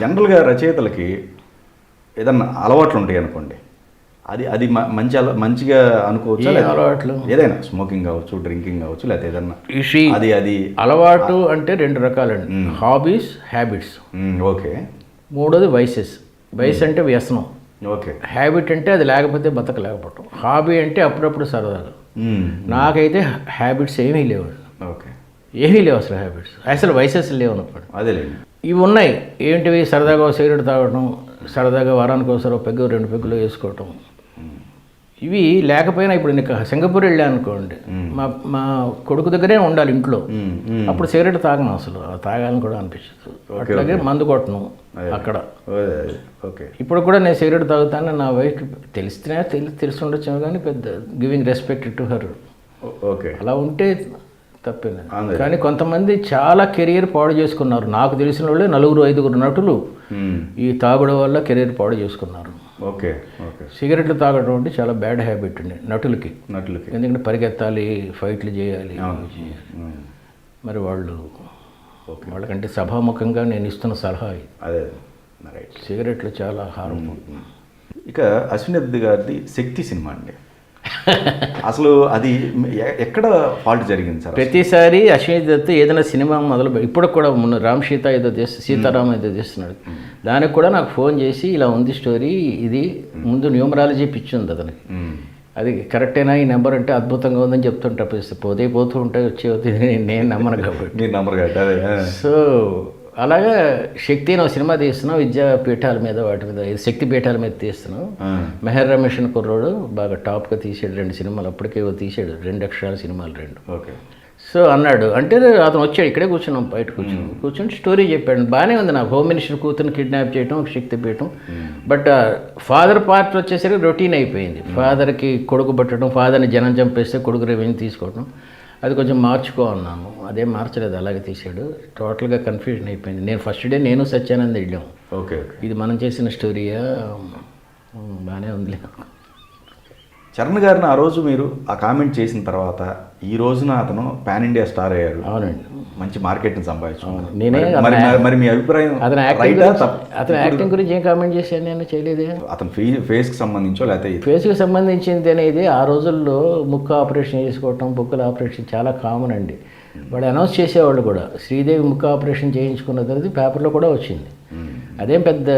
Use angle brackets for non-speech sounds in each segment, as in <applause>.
జనరల్గా రచయితలకి ఏదన్నా అలవాట్లు ఉంటాయి అనుకోండి. అది అది మంచి మంచిగా అనుకోవచ్చు అలవాట్లు? ఏదైనా స్మోకింగ్ కావచ్చు డ్రింకింగ్ కావచ్చు లేకపోతే ఏదన్నా. అది అది. అలవాటు అంటే రెండు రకాలండి. Hobbies habits. ఓకే. మూడోది వైసెస్. వైస్ అంటే వ్యసనం. ఓకే. హ్యాబిట్ అంటే అది లేకపోతే బతకలేకపోవటం. హాబీ అంటే అప్పుడప్పుడు సరదాగా మ్, నాకైతే హ్యాబిట్స్ ఏమీ లేవు. ఓకే. ఏమీ లేవు అసలు హ్యాబిట్స్. అసలు వైసెస్ లేవు అనుకోండి అదేలేండి. ఇవి ఉన్నాయి. ఏంటివి? సరదాగా సిగరెట్ తాగటం సరదాగా వారానికి ఒకసారి ఒక పెగ్గు రెండు పెగ్గులు వేసుకోవటం. ఇవి లేకపోయినా ఇప్పుడు నీకు సింగపూర్ వెళ్ళా అనుకోండి. మా మా కొడుకు దగ్గరే ఉండాలి ఇంట్లో. అప్పుడు సిగరెట్ తాగను అసలు. తాగాలని కూడా అనిపించదు. అట్లాగే మందు కొట్టను అక్కడ. ఓకే. ఇప్పుడు కూడా నేను సిగరెట్ తాగుతాను. నా వైఫ్ తెలిస్తే తెలి తెలిసి ఉండొచ్చు కానీ పెద్ద giving respect to her okay. అలా ఉంటే తప్పేనా అంతే. కానీ కొంతమంది చాలా కెరీర్ పాడు చేసుకున్నారు. నాకు తెలిసిన వాళ్ళే నలుగురు ఐదుగురు నటులు ఈ తాగుడు వల్ల కెరీర్ పాడు చేసుకున్నారు. Okay okay. సిగరెట్లు తాగడం అంటే చాలా బ్యాడ్ హ్యాబిట్ అండి నటులకి. నటులకి. ఎందుకంటే పరిగెత్తాలి ఫైట్లు చేయాలి. మరి వాళ్ళు వాళ్ళకంటే సభాముఖంగా నేను ఇస్తున్న సలహా అదే రైట్. సిగరెట్లు చాలా హారం ఇక అశ్విని దత్ గారిది శక్తి సినిమా అండి. అసలు అది ఎక్కడ ఫాల్ట్ జరిగింది సార్ ప్రతిసారి అశ్విని దత్ ఏదైనా సినిమా మొదలు ఇప్పుడు కూడా మొన్న రామ్ సీత ఏదో చేస్తు సీతారాం ఏదో చేస్తున్నాడు. దానికి కూడా నాకు ఫోన్ చేసి ఇలా ఉంది స్టోరీ ఇది ముందు న్యూమరాలజీ పిచ్చి ఉంది అతనికి. అది కరెక్టేనా? ఈ నెంబర్ అంటే అద్భుతంగా ఉందని చెప్తుంటా పోతే పోతూ ఉంటాయి వచ్చే నేను నమ్మను కాబట్టి. మీరు నంబర్ కట్ట అదే. ఆ. సో అలాగా శక్తి ఒక సినిమా తీస్తున్నాం విద్యాపీఠాల మీద వాటి మీద శక్తి పీఠాల మీద తీస్తున్నాం. ఆ, మెహర్ రమేష్ అని కుర్రోడు బాగా టాప్గా తీసాడు రెండు సినిమాలు అప్పటికే తీసాడు రెండు అక్షరాల సినిమాలు రెండు. ఓకే. సో అన్నాడు అంటే అతను వచ్చాడు ఇక్కడే కూర్చున్నాం బయట కూర్చున్నాం. కూర్చొని స్టోరీ చెప్పాడు బాగానే ఉంది నాకు హోమ్ మినిస్టర్ కూతురుని కిడ్నాప్ చేయడం శక్తి పీయటం బట్ ఫాదర్ పార్ట్ వచ్చేసరికి రొటీన్ అయిపోయింది. ఫాదర్కి కొడుకు పట్టడం ఫాదర్ని జనం చంపేస్తే కొడుకు రెవెన్యూ తీసుకోవడం అది కొంచెం మార్చుకో అన్నాను అదేం మార్చలేదు అలాగే తీసాడు. టోటల్గా కన్ఫ్యూజన్ అయిపోయింది. నేను ఫస్ట్ డే నేను సత్యానంద్ వెళ్ళాం. Okay okay. ఇది మనం చేసిన స్టోరీయా? బాగానే ఉంది చరణ్ గారిని ఆ రోజు మీరు ఆ కామెంట్ చేసిన తర్వాత ఈ రోజున అతను పాన్ ఇండియా స్టార్ అయ్యారు అవునండి. మంచి మార్కెట్ని సంపాదించుకున్నారు నేనే మరి- మరి మీ అభిప్రాయం అతని యాక్టింగ్ గురించి తప్ప- అతని యాక్టింగ్ గురించి ఏం కామెంట్ చేశాను నేను చేయలేదే. అతని ఫీ ఫేస్కి సంబంధించో లేకపోతే ఫేస్కి సంబంధించింది అనేది ఆ రోజుల్లో ముక్కు ఆపరేషన్ చేసుకోవటం బుక్కల ఆపరేషన్ చాలా కామన్ అండి. వాడు అనౌన్స్ చేసేవాళ్ళు కూడా. శ్రీదేవి ముక్కు ఆపరేషన్ చేయించుకున్నది అనేది పేపర్లో కూడా వచ్చింది. అదేం పెద్ద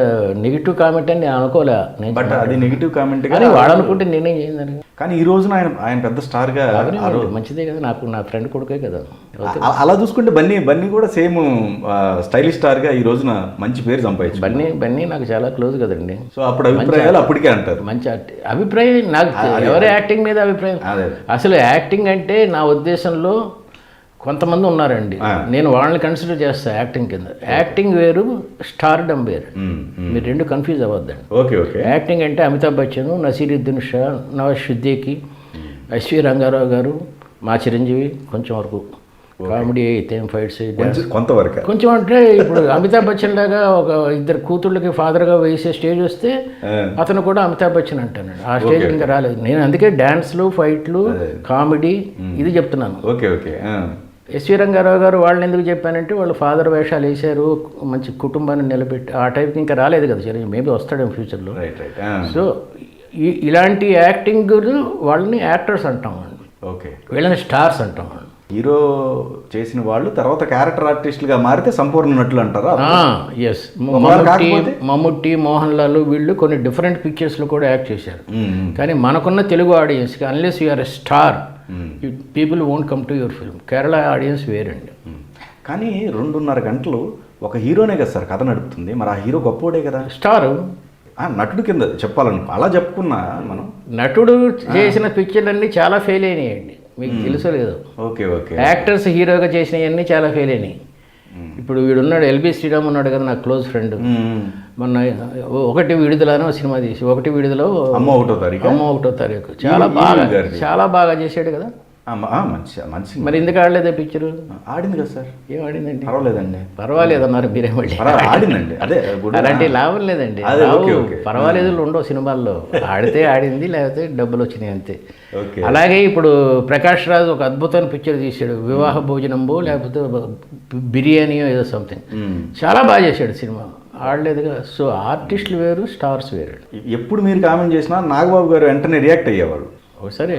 నెగిటివ్ కామెంట్ అని నేను అనుకోలే. నేను బట్ అది నెగిటివ్ కామెంట్ కానీ వాడు అనుకుంటే నేనేం చేయిందని కానీ ఈ రోజున ఆయన ఆయన పెద్ద స్టార్గా మంచిదే కదా. నాకు నా ఫ్రెండ్ కొడుకే కదా. అలా చూసుకుంటే బన్నీ బన్నీ కూడా సేమ్ స్టైలిష్ స్టార్గా ఈ రోజున మంచి పేరు సంపాదించు బన్నీ బన్నీ నాకు చాలా క్లోజ్ కదండి. సో అప్పుడు అభిప్రాయాలు అప్పటికే అంటారు. మంచి అభిప్రాయం నాకు ఎవరి యాక్టింగ్ మీద అభిప్రాయం? అసలు యాక్టింగ్ అంటే నా ఉద్దేశంలో కొంతమంది ఉన్నారండి. నేను వాళ్ళని కన్సిడర్ చేస్తా యాక్టింగ్ కింద. యాక్టింగ్ వేరు స్టార్డమ్ వేరు. మీరు రెండు కన్ఫ్యూజ్ అవ్వద్దండి. Okay okay. యాక్టింగ్ అంటే అమితాబ్ బచ్చన్ నసీరుద్దీన్ షా నవాజ్ సిద్దీకి ఎస్వి రంగారావు గారు మా చిరంజీవి కొంచెం వరకు. కామెడీ అయితే ఫైట్స్ కొంతవరకు. కొంచెం అంటే ఇప్పుడు <laughs> అమితాబ్ బచ్చన్ లాగా ఒక ఇద్దరు కూతుళ్ళకి ఫాదర్గా వేసే స్టేజ్ వస్తే. అతను కూడా అమితాబ్ బచ్చన్ అంటానండి. ఆ స్టేజ్ ఇంకా రాలేదు. నేను అందుకే డ్యాన్స్లు ఫైట్లు కామెడీ ఇది చెప్తున్నాను. Okay okay. ఎస్వి రంగారావు గారు వాళ్ళని ఎందుకు చెప్పానంటే వాళ్ళు ఫాదర్ వేషాలు వేశారు మంచి కుటుంబాన్ని నిలబెట్టి ఆ టైప్కి ఇంకా రాలేదు కదా చిరంజీవి మేబీ వస్తాడేమో ఫ్యూచర్లో రైట్ రైట్ ఆ. సో ఈ- ఇలాంటి యాక్టింగ్ వాళ్ళని యాక్టర్స్ అంటాం అండి. ఓకే వీళ్ళని స్టార్స్ అంటాం అండి. హీరో చేసిన వాళ్ళు తర్వాత క్యారెక్టర్ ఆర్టిస్టులుగా మారితే సంపూర్ణ నటులు అంటారా? ఎస్ మమ్ముట్టి మోహన్ లాల్ వీళ్ళు కొన్ని డిఫరెంట్ పిక్చర్స్లో కూడా యాక్ట్ చేశారు. మ్మ్. కానీ మనకున్న తెలుగు ఆడియన్స్కి unless you're a star. People won't come to your film Kerala audience వేరండి. మ్మ్. కానీ రెండున్నర గంటలు ఒక హీరోనే కదా సార్ కథ నడుపుతుంది. మరి ఆ హీరో గొప్పోడే కదా? స్టారు. నటుడు కింద చెప్పాలను అలా చెప్పుకున్నా మనం. నటుడు చేసిన పిక్చర్లన్నీ చాలా ఫెయిల్ అయినాయండి. మీకు తెలుసో లేదో. Okay okay. యాక్టర్స్ హీరోగా చేసినవన్నీ చాలా ఫెయిల్ అయినాయి. ఇప్పుడు వీడు ఉన్నాడు ఎల్బి శ్రీరామ్ ఉన్నాడు కదా నా క్లోజ్ ఫ్రెండ్. మొన్న ఒకటి విడుదల అని ఒక సినిమా తీసి ఒకటి విడుదల అమ్మ ఒకటో తారీఖు అమ్మ ఒకటో తారీఖు చాలా బాగా. చాలా బాగా చేశాడు కదా మంచి మంచి. మరి ఎందుకు ఆడలేదా పిక్చరు ఆడింది కదా సార్. ఏం ఆడిందండి? పర్వాలేదండి. పర్వాలేదు అన్నారు మీరే మళ్ళీ. ఆడిందండి. అదే అలాంటి లాభం లేదండి. పర్వాలేదు ఉండవు సినిమాల్లో. ఆడితే ఆడింది లేకపోతే డబ్బులు వచ్చినాయి అంతే. అలాగే ఇప్పుడు ప్రకాష్ రాజ్ ఒక అద్భుతమైన పిక్చర్ తీశాడు. వివాహ భోజనంబో లేకపోతే బిర్యానీయో ఏదో సంథింగ్. చాలా బాగా చేశాడు సినిమా. ఆడలేదుగా. సో ఆర్టిస్టులు వేరు స్టార్స్ వేరు. ఎప్పుడు మీరు కామెంట్ చేసినా నాగబాబు గారు వెంటనే రియాక్ట్ అయ్యేవారు ఒకసారి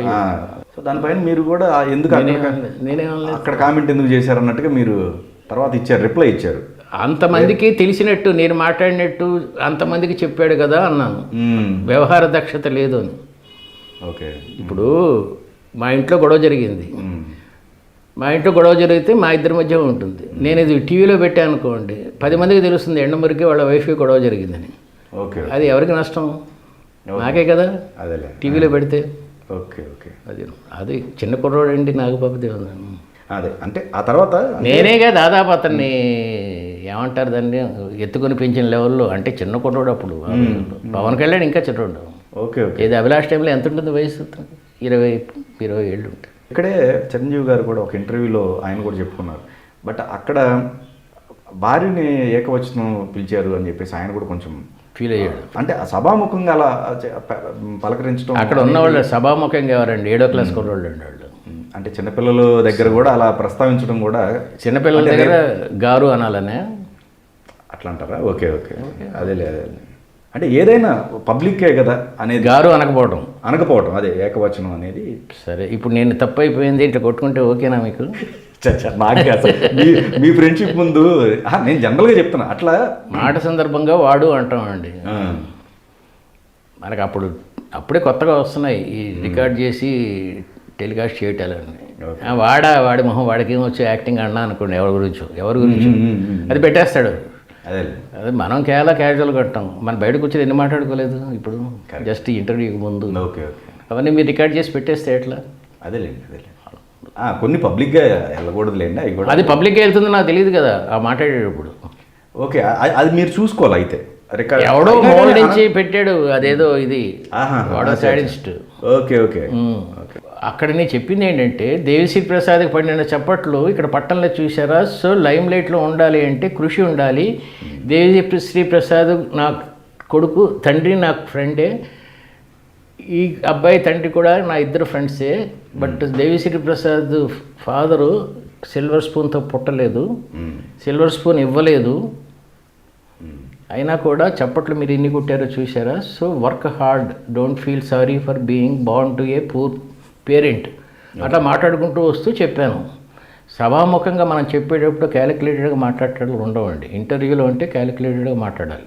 సో దానిపైన మీరు కూడా ఎందుకు నేనేమనలేదు అక్కడ కామెంట్ ఎందుకు చేశారు అన్నట్టుగా మీరు తర్వాత ఇచ్చారు రిప్లై ఇచ్చారు. అంతమందికి తెలిసినట్టు నేను మాట్లాడినట్టు అంతమందికి చెప్పాడు కదా అన్నాను. వ్యవహార దక్షత లేదు అని. ఓకే. ఇప్పుడు మా ఇంట్లో గొడవ జరిగింది. మా ఇంట్లో గొడవ జరిగితే మా ఇద్దరి మధ్య ఉంటుంది. నేను ఇది టీవీలో పెట్టాను అనుకోండి పది మందికి తెలుస్తుంది ఎండమరికి వాళ్ళ వైఫ్కి గొడవ జరిగిందని. ఓకే అది ఎవరికి నష్టం? నాకే కదా. అదేలే. టీవీలో పెడితే. Okay okay. అది అది చిన్న కుర్రోడు అండి నాగబాబు దేవన్ అదే అంటే ఆ తర్వాత నేనేగా దాదాపు అతన్ని ఏమంటారు దాన్ని ఎత్తుకొని పెంచిన లెవెల్లో అంటే చిన్న కుర్రోడు అప్పుడు. పవన్ కళ్యాణ్ ఇంకా చిన్నోడు. Okay okay. ఏది అభిలాష్ టైంలో ఎంత ఉంటుంది వయసు? ఇరవై ఇరవై ఏళ్ళు ఉంటుంది. ఇక్కడే చిరంజీవి గారు కూడా ఒక ఇంటర్వ్యూలో ఆయన కూడా చెప్పుకున్నారు. బట్ అక్కడ భార్యని ఏకవచనం పిలిచారు అని చెప్పేసి ఆయన కూడా కొంచెం ఫీల్ అయ్యాడు. అంటే సభాముఖంగా అలా పలకరించడం అక్కడ ఉన్న వాళ్ళు సభాముఖంగా ఎవరండి? ఏడో క్లాస్ కుర్రోళ్ళు అండి వాళ్ళు. అంటే చిన్నపిల్లల దగ్గర కూడా అలా ప్రస్తావించడం కూడా చిన్నపిల్లల దగ్గర గారు అనాలనే? అట్లా అంటారా ఓకే. ఓకే. అదేలే అదేలే అంటే ఏదైనా పబ్లిక్కే కదా అనేది గారు అనకపోవడం అనకపోవటం అదే ఏకవచనం అనేది. సరే ఇప్పుడు నేను తప్పు అయిపోయింది ఇట్లా కొట్టుకుంటే ఓకేనా మీకు? నాకు అసలు మీ మీ ఫ్రెండ్షిప్ ముందు నేను జనరల్గా చెప్తున్నా. అట్లా మాట సందర్భంగా వాడు అంటామండి మనకు అప్పుడు అప్పుడే కొత్తగా వస్తున్నాయి. ఈ రికార్డ్ చేసి టెలికాస్ట్ చేయటాలని వాడా వాడి మొహం వాడికి ఏమొచ్చు యాక్టింగ్ అన్నా అనుకోండి ఎవరి గురించో ఎవరి గురించి. అది పెట్టేస్తాడు. అదే. మనం కేవలం క్యాజువల్గా కట్టాం మన బయటకు వచ్చి ఎన్ని మాట్లాడుకోలేదు ఇప్పుడు? జస్ట్ ఇంటర్వ్యూకి ముందు. Okay okay. అవన్నీ మీరు రికార్డ్ చేసి పెట్టేస్తే ఎట్లా? అదేలేండి అదేలే ఆ, కొన్ని పబ్లిక్గా వెళ్ళకూడదులేండి అవి కూడా అది పబ్లిక్గా వెళ్తుందో నాకు తెలియదు కదా ఆ మాట్లాడేటప్పుడు. ఓకే అది మీరు చూసుకోవాలి అయితే. ఎవడో మోల్ నుంచి పెట్టాడు అదేదో ఇది సాడిస్ట్ ఓకే ఓకే. అక్కడ నేను చెప్పింది ఏంటంటే దేవిశ్రీ ప్రసాద్కి పడిన చప్పట్లు ఇక్కడ పట్టణంలో చూసారా సో లైమ్ లైట్లో ఉండాలి అంటే కృషి ఉండాలి. దేవి శ్రీ ప్రసాద్ నా కొడుకు తండ్రి నాకు ఫ్రెండే. ఈ అబ్బాయి తండ్రి కూడా నా ఇద్దరు ఫ్రెండ్సే but Devi Sri Prasad father silver స్పూన్తో పుట్టలేదు సిల్వర్ స్పూన్ ఇవ్వలేదు. అయినా కూడా చప్పట్లు మీరు ఎన్ని కొట్టారో చూసారా so work hard don't feel sorry for being bond to a poor parent. అట్లా మాట్లాడుకుంటూ వస్తూ చెప్పాను. సభాముఖంగా మనం చెప్పేటప్పుడు క్యాలిక్యులేటెడ్గా మాట్లాడేటప్పుడు ఉండవండి ఇంటర్వ్యూలో అంటే క్యాలిక్యులేటెడ్గా మాట్లాడాలి.